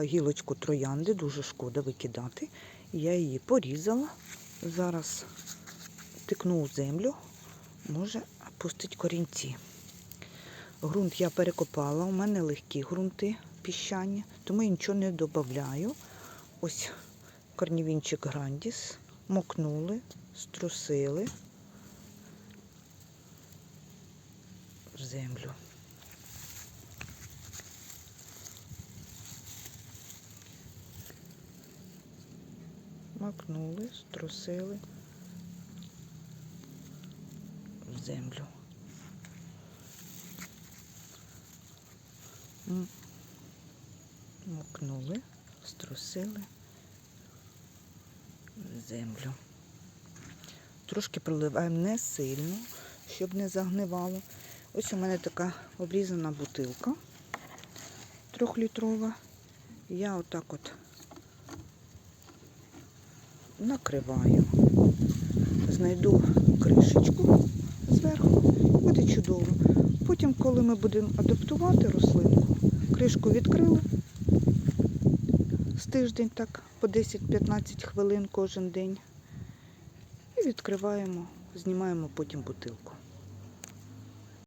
Зірвала гілочку троянди, дуже шкода викидати. Я її порізала. Зараз тикну у землю, може пустить корінці. Грунт я перекопала, у мене легкі ґрунти піщані, тому я нічого не додаю. Ось корнівінчик грандіс, мокнули, струсили в землю. Макнули, струсили в землю. Макнули, струсили в землю. Трошки проливаємо не сильно, щоб не загнивало. Ось у мене така обрізана бутилка трьохлітрова. Я отак от накриваю, знайду кришечку зверху, буде чудово. Потім, коли ми будемо адаптувати рослинку, кришку відкрили з тиждень так по 10-15 хвилин кожен день. І відкриваємо, знімаємо потім бутилку.